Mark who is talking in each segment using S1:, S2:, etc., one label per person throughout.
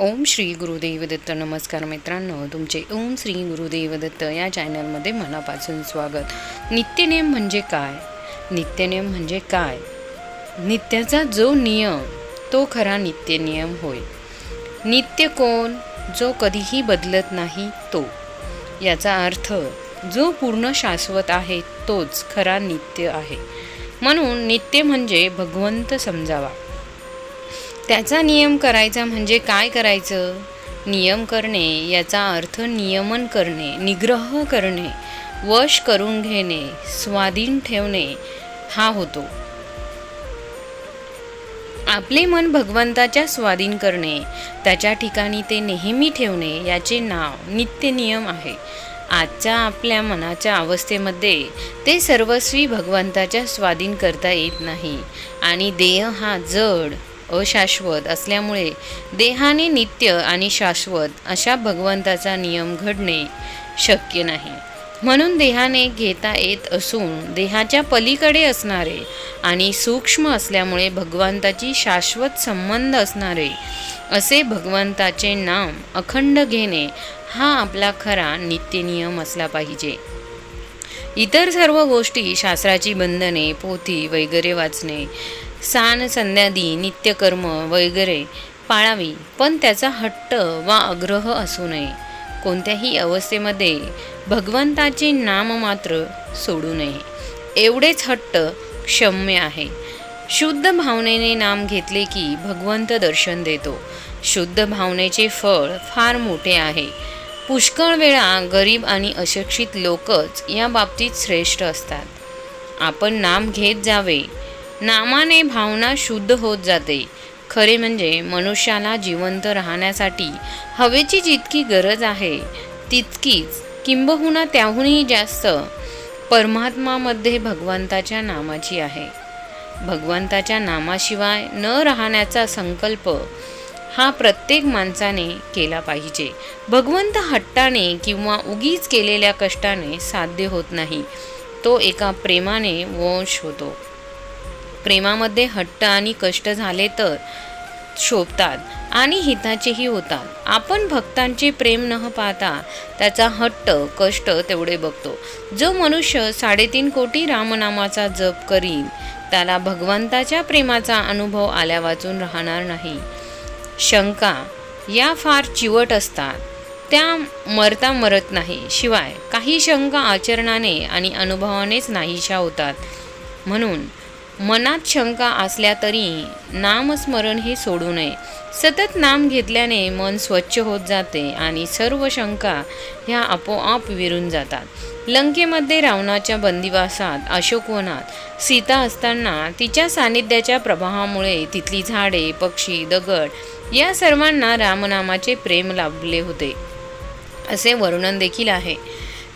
S1: ओम श्री गुरुदेव दत्त. नमस्कार मित्रांनो तुमचे ओम श्री गुरुदेव दत्त या चॅनलमध्ये मनापासून स्वागत. नित्यनेम म्हणजे काय? नित्यनेम म्हणजे काय? नित्याचा जो नियम तो खरा नित्यनियम होय. नित्य कोण? जो कधीही बदलत नाही तो. याचा अर्थ जो पूर्ण शाश्वत आहे तोच खरा नित्य आहे. म्हणून नित्य म्हणजे भगवंत समजावा. त्याचा नियम करायचा म्हणजे काय करायचं? नियम करणे याचा अर्थ नियमन करणे निग्रह करणे वश करून घेणे स्वाधीन ठेवणे हा होतो. आपले मन भगवंताच्या स्वाधीन करणे त्याच्या ठिकाणी ते नेहमी ठेवणे याचे नाव नित्य नियम आहे. आजच्या आपल्या मनाच्या अवस्थेमध्ये ते सर्वस्वी भगवंताच्या स्वाधीन करता येत नाही. आणि देह हा जड अशाश्वत असल्यामुळे देहाने नित्य आणि शाश्वत अशा भगवंताचा नियम घडणे शक्य नाही. म्हणून देहाने घेता येत असून देहाच्या पलीकडे असणारे आणि सूक्ष्म असल्यामुळे भगवंताची शाश्वत संबंध असणारे असे भगवंताचे नाम अखंड घेणे हा आपला खरा नित्यनियम असला पाहिजे. इतर सर्व गोष्टी शास्त्राची बंधने पोथी वगैरे वाचणे सान संध्यादी नित्यकर्म वगैरे पाळावी पण त्याचा हट्ट वा आग्रह असू नये. कोणत्याही अवस्थेमध्ये भगवंताचे नाम मात्र सोडू नये. एवढेच हट्ट क्षम्य आहे. शुद्ध भावनेने नाम घेतले की भगवंत दर्शन देतो. शुद्ध भावनेचे फळ फार मोठे आहे. पुष्कळ वेळा गरीब आणि अशिक्षित लोकच या बाबतीत श्रेष्ठ असतात. आपण नाम घेत जावे नामाने भावना शुद्ध होत जाते. खरे म्हणजे मनुष्याला जिवंत राहण्यासाठी हवेची जितकी गरज आहे तितकीच किंबहुना त्याहूनही जास्त परमात्मामध्ये भगवंताच्या नामाची आहे. भगवंताच्या नामाशिवाय न राहण्याचा संकल्प हा प्रत्येक माणसाने केला पाहिजे. भगवंत हट्टाने किंवा उगीच केलेल्या कष्टाने साध्य होत नाही. तो एका प्रेमाने वंश होतो. प्रेमामध्ये हट्ट आणि कष्ट झाले तर शोभतात आणि हिताचेही होतात. आपण भक्तांचे प्रेम न पाहता त्याचा हट्ट कष्ट तेवढे बघतो. जो मनुष्य साडेतीन कोटी रामनामाचा जप करील त्याला भगवंताच्या प्रेमाचा अनुभव आल्या वाचून राहणार नाही. शंका या फार चिवट असतात. त्या मरता मरत नाही. शिवाय काही शंका आचरणाने आणि अनुभवानेच नाहीशा होतात. म्हणून मनात शंका असल्या तरी नामस्मरण हे सोडू नये. सतत नाम घेतल्याने मन स्वच्छ होत जाते आणि सर्व शंका ह्या आपोआप विरून जातात. लंकेमध्ये रावणाच्या बंदिवासात अशोकवनात सीता असताना तिच्या सानिध्याच्या प्रभावामुळे तिथली झाडे पक्षी दगड या सर्वांना रामनामाचे प्रेम लाभले होते. असे वर्णन देखील आहे.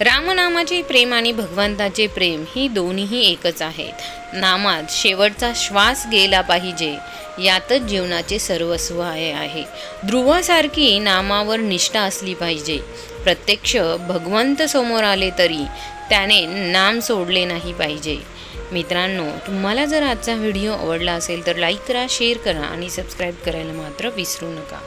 S1: रामनामाचे प्रेम आणि भगवंताचे प्रेम ही दोन्हीही एकच आहेत. नामात शेवटचा श्वास गेला पाहिजे. यातच जीवनाचे सर्वस्व आहे ध्रुवासारखी नामावर निष्ठा असली पाहिजे. प्रत्यक्ष भगवंत समोर आले तरी त्याने नाम सोडले नाही पाहिजे. मित्रांनो तुम्हाला जर आजचा व्हिडिओ आवडला असेल तर लाईक करा शेअर करा आणि सबस्क्राईब करायला मात्र विसरू नका.